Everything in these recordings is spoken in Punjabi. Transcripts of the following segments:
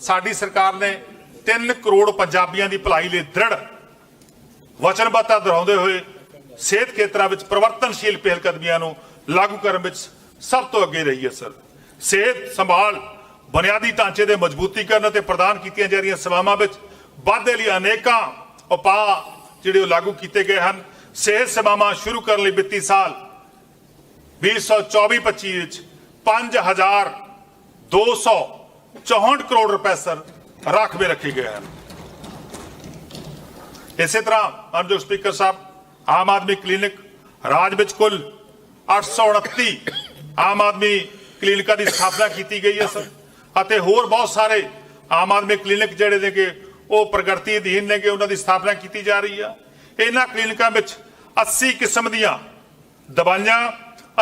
ਸਾਡੀ ਸਰਕਾਰ ਨੇ 3 ਕਰੋੜ ਪੰਜਾਬੀਆਂ ਦੀ ਭਲਾਈ ਲਈ ਦ੍ਰਿੜ ਵਚਨਬੱਧਤਾ ਦੁਹਰਾਉਂਦੇ ਹੋਏ ਸਿਹਤ ਖੇਤਰਾਂ ਵਿੱਚ ਪਰਿਵਰਤਨਸ਼ੀਲ ਪਹਿਲਕਦਮੀਆਂ ਨੂੰ ਲਾਗੂ ਕਰਨ ਵਿੱਚ ਸਭ ਤੋਂ ਅੱਗੇ ਰਹੀ ਹੈ, ਸਰ। ਸਿਹਤ ਸੰਭਾਲ, ਬੁਨਿਆਦੀ ਢਾਂਚੇ ਦੇ ਮਜ਼ਬੂਤੀਕਰਨ ਅਤੇ ਪ੍ਰਦਾਨ ਕੀਤੀਆਂ ਜਾ ਰਹੀਆਂ ਸੇਵਾਵਾਂ ਵਿੱਚ ਵਾਧੇ ਲਈ ਅਨੇਕਾਂ ਉਪਾਅ ਜਿਹੜੇ ਉਹ ਲਾਗੂ ਕੀਤੇ ਗਏ ਹਨ। ਸਿਹਤ ਸੇਵਾਵਾਂ ਸ਼ੁਰੂ ਕਰਨ ਲਈ ਵਿੱਤੀ ਸਾਲ 2024-25 ਵਿੱਚ 5264 ਕਰੋੜ ਰੁਪਏ ਸਰ ਰਾਖਵੇ ਰੱਖੇ ਗਏ ਹਨ। ਇਸੇ ਤਰ੍ਹਾਂ ਅਨਜੋਗ ਸਪੀਕਰ ਸਾਹਿਬ, ਆਮ ਆਦਮੀ ਕਲੀਨਿਕ ਰਾਜ ਵਿੱਚ ਕੁੱਲ 829 ਆਮ ਆਦਮੀ ਕਲੀਨਿਕਾਂ ਦੀ ਸਥਾਪਨਾ ਕੀਤੀ ਗਈ ਹੈ ਸਰ। ਅਤੇ ਹੋਰ ਬਹੁਤ ਸਾਰੇ ਆਮ ਆਦਮੀ ਕਲੀਨਿਕ ਜਿਹੜੇ ਨੇ ਕਿ ਉਹ ਪ੍ਰਗਤੀ ਅਧੀਨ ਨੇ ਕਿ ਉਹਨਾਂ ਦੀ ਸਥਾਪਨਾ ਕੀਤੀ ਜਾ ਰਹੀ ਆ। ਇਹਨਾਂ ਕਲੀਨਿਕਾਂ ਵਿੱਚ 80 ਕਿਸਮ ਦੀਆਂ ਦਵਾਈਆਂ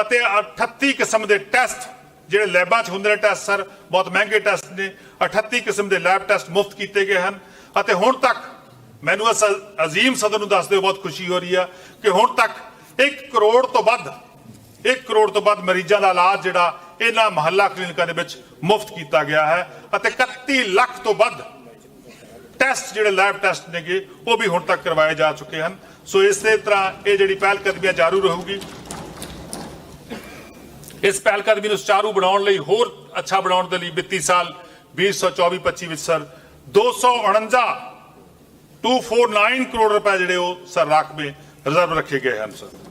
ਅਤੇ 38 ਕਿਸਮ ਦੇ ਟੈਸਟ ਜਿਹੜੇ ਲੈਬਾਂ 'ਚ ਹੁੰਦੇ ਨੇ ਟੈਸਟ, ਸਰ, ਬਹੁਤ ਮਹਿੰਗੇ ਟੈਸਟ ਨੇ। 38 ਕਿਸਮ ਦੇ ਲੈਬ ਟੈਸਟ ਮੁਫਤ ਕੀਤੇ ਗਏ ਹਨ। ਅਤੇ ਹੁਣ ਤੱਕ ਮੈਨੂੰ ਇਸ ਅਜ਼ੀਮ ਸਦਨ ਨੂੰ ਦੱਸਦੇ ਹੋ ਬਹੁਤ ਖੁਸ਼ੀ ਹੋ ਰਹੀ ਆ ਕਿ ਹੁਣ ਤੱਕ 1 ਕਰੋੜ ਤੋਂ ਵੱਧ 1 ਕਰੋੜ ਤੋਂ ਵੱਧ ਮਰੀਜ਼ਾਂ ਦਾ ਇਲਾਜ ਜਿਹੜਾ ਇਹਨਾਂ ਮਹੱਲਾ ਕਲੀਨਿਕਾਂ ਦੇ ਵਿੱਚ ਮੁਫਤ ਕੀਤਾ ਗਿਆ ਹੈ। ਅਤੇ 31 ਲੱਖ ਤੋਂ ਵੱਧ ਟੈਸਟ ਜਿਹੜੇ ਲੈਬ ਟੈਸਟ ਨੇਗੇ, ਉਹ ਵੀ ਹੁਣ ਤੱਕ ਕਰਵਾਏ ਜਾ ਚੁੱਕੇ ਹਨ। ਸੋ ਇਸੇ ਤਰ੍ਹਾਂ ਇਹ ਜਿਹੜੀ ਪਹਿਲ ਕਦਮੀਆਂ ਜਾਰੂ ਰਹੂਗੀ ਇਸ ਪਹਿਲਕਦਮੀ ਨੂੰ ਸੁਚਾਰੂ ਬਣਾਉਣ ਲਈ ਹੋਰ ਅੱਛਾ ਬਣਾਉਣ ਦੇ ਲਈ ਵਿੱਤੀ ਸਾਲ 2024-25 ਵਿੱਚ ਸਰ 249 249 ਕਰੋੜ ਰੁਪਏ ਜਿਹੜੇ ਉਹ ਸਰ ਰਾਖਵੇਂ ਰਿਜ਼ਰਵ ਰੱਖੇ ਗਏ ਹਨ, ਸਰ।